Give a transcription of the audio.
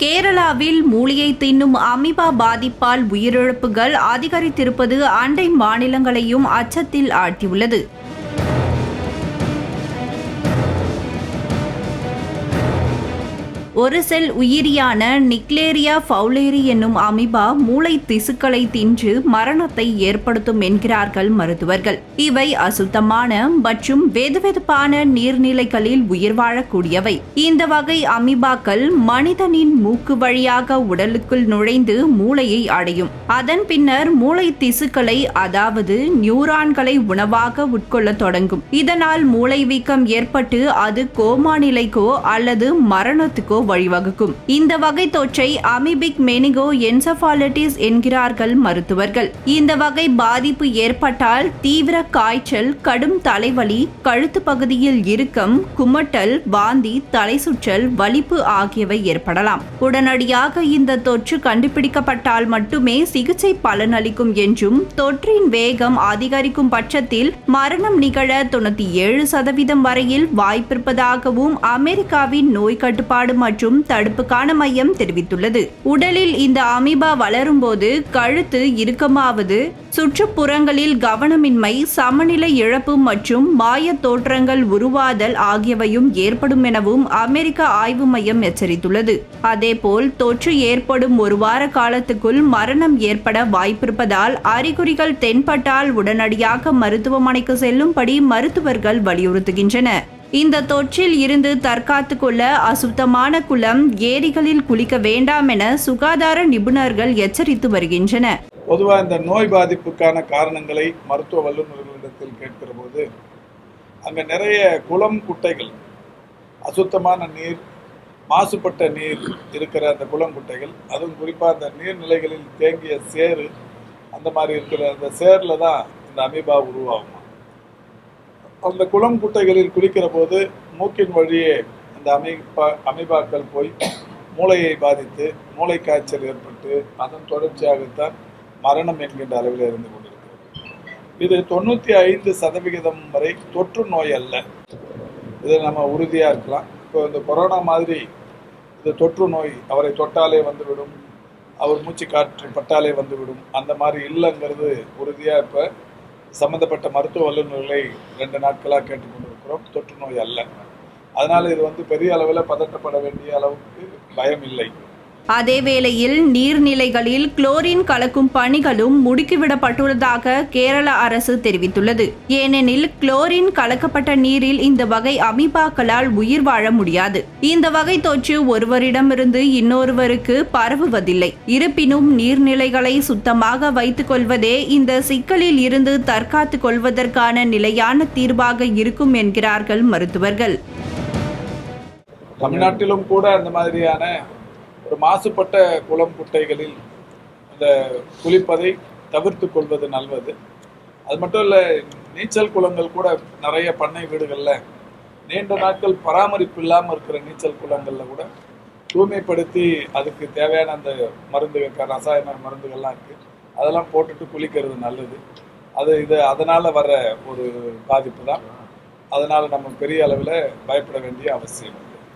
கேரளாவில் மூலிகை தின்னும் அமிபா பாதிப்பால் உயிரிழப்புகள் அதிகரித்திருப்பது அண்டை மாநிலங்களையும் அச்சத்தில் ஆழ்த்தியுள்ளது. ஒரு செல் உயிரியான நிக்லேரியா ஃபவுலேரி என்னும் அமிபா மூளை திசுக்களை தின்று மரணத்தை ஏற்படுத்தும் என்கிறார்கள் மருத்துவர்கள். இவை அசுத்தமான மற்றும் வெதுவெதுப்பான நீர்நிலைகளில் உயிர் வாழக்கூடியவை. இந்த வகை அமிபாக்கள் மனிதனின் மூக்கு வழியாக உடலுக்குள் நுழைந்து மூளையை அடையும். அதன் பின்னர் மூளை திசுக்களை அதாவது நியூரான்களை உணவாக உட்கொள்ள தொடங்கும். இதனால் மூளை வீக்கம் ஏற்பட்டு அது கோமா நிலைக்கோ அல்லது மரணத்துக்கோ வழிவகுக்கும். இந்த வகை தொற்றை அமிபிக் மெனிகோ என்சபாலிட்டிஸ் என்கிறார்கள் மருத்துவர்கள். இந்த வகை பாதிப்பு ஏற்பட்டால் தீவிர காய்ச்சல் கடும் தலைவலி கழுத்து பகுதியில் இறுக்கம் குமட்டல் வாந்தி தலை சுற்றல் வலிப்பு ஆகியவை ஏற்படலாம். உடனடியாக இந்த தொற்று கண்டுபிடிக்கப்பட்டால் மட்டுமே சிகிச்சை பலனளிக்கும் என்றும் தொற்றின் வேகம் அதிகரிக்கும் பட்சத்தில் மரணம் நிகழ தொண்ணூத்தி ஏழு சதவீதம் வரையில் வாய்ப்பிருப்பதாகவும் அமெரிக்காவின் நோய் கட்டுப்பாடு மற்றும் மற்றும் தடுப்புக்கான மையம் தெரிவித்துள்ளது. உடலில் இந்த அமீபா வளரும்போது கழுத்து இறுக்கமாவது சுற்றுப்புறங்களில் கவனமின்மை சமநிலை இழப்பு மற்றும் மாய தோற்றங்கள் உருவாதல் ஆகியவையும் ஏற்படும் எனவும் அமெரிக்க ஆய்வு மையம் எச்சரித்துள்ளது. அதேபோல் தொற்று ஏற்படும் ஒரு வார காலத்துக்குள் மரணம் ஏற்பட வாய்ப்பிருப்பதால் அறிகுறிகள் தென்பட்டால் உடனடியாக மருத்துவமனைக்கு செல்லும்படி மருத்துவர்கள் வலியுறுத்துகின்றனர். இந்த தொற்றில் இருந்து தற்காத்து கொள்ள அசுத்தமான குளம் ஏரிகளில் குளிக்க வேண்டாம் என சுகாதார நிபுணர்கள் எச்சரித்து வருகின்றனர். பொதுவாக இந்த நோய் பாதிப்புக்கான காரணங்களை மருத்துவ வல்லுநர்களிடத்தில் கேட்கிற போது அங்கே நிறைய குளம் குட்டைகள் அசுத்தமான நீர் மாசுபட்ட நீர் இருக்கிற அந்த குளம் குட்டைகள் அதுவும் குறிப்பாக அந்த நீர்நிலைகளில் தேங்கிய சேறு அந்த மாதிரி இருக்கிற அந்த சேரில் தான் இந்த அமீபா உருவாகும். அந்த குளம் குட்டைகளில் குளிக்கிற போது மூக்கின் வழியே அந்த அமைப்பா அமைப்பாக்கள் போய் மூளையை பாதித்து மூளை காய்ச்சல் ஏற்பட்டு அதன் தொடர்ச்சியாகத்தான் மரணம் என்கின்ற அளவில் இருந்து கொண்டிருக்கிறது. இது தொண்ணூற்றி ஐந்து சதவிகிதம் வரை தொற்று நோய் அல்ல. இதை நம்ம உறுதியாக இருக்கலாம். இப்போ இந்த கொரோனா மாதிரி இந்த தொற்று நோய் அவரை தொட்டாலே வந்துவிடும் அவர் மூச்சு காற்று பட்டாலே வந்துவிடும் அந்த மாதிரி இல்லைங்கிறது உறுதியாக இப்போ சம்மந்தப்பட்ட மருத்துவ வல்லுநர்களை ரெண்டு நாட்களாக கேட்டுக்கொண்டிருக்கிறோம். தொற்று நோய் அல்ல. அதனால் இது வந்து பெரிய அளவில் பதட்டப்பட வேண்டிய அளவுக்கு பயம் இல்லை. அதேவேளையில் நீர்நிலைகளில் குளோரின் கலக்கும் பணிகளும் முடுக்கிவிடப்பட்டுள்ளதாக கேரள அரசு தெரிவித்துள்ளது. ஏனெனில் குளோரின் கலக்கப்பட்ட நீரில் இந்த வகை அமீபாக்களால் உயிர் வாழ முடியாது. இந்த வகை தொற்று ஒருவரிடமிருந்து இன்னொருவருக்கு பரவுவதில்லை. இருப்பினும் நீர்நிலைகளை சுத்தமாக வைத்துக் கொள்வதே இந்த சிக்கலில் இருந்து தற்காத்துக் கொள்வதற்கான நிலையான தீர்வாக இருக்கும் என்கிறார்கள் மருத்துவர்கள். தமிழ்நாட்டிலும் கூட அந்த மாதிரியான ஒரு மாசுபட்ட குளம் குட்டைகளில் அந்த குளிப்பதை தவிர்த்து கொள்வது நல்லது. அது மட்டும் இல்லை நீச்சல் குளங்கள் கூட நிறைய பண்ணை வீடுகளில் நீண்ட நாட்கள் பராமரிப்பு இல்லாமல் இருக்கிற நீச்சல் குளங்களில் கூட தூய்மைப்படுத்தி அதுக்கு தேவையான அந்த மருந்துகள் ரசாயன மருந்துகள்லாம் இருக்குது அதெல்லாம் போட்டுட்டு குளிக்கிறது நல்லது. அது இது அதனால் வர ஒரு பாதிப்பு தான். அதனால் நம்ம பெரிய அளவில் பயப்பட வேண்டிய அவசியம்.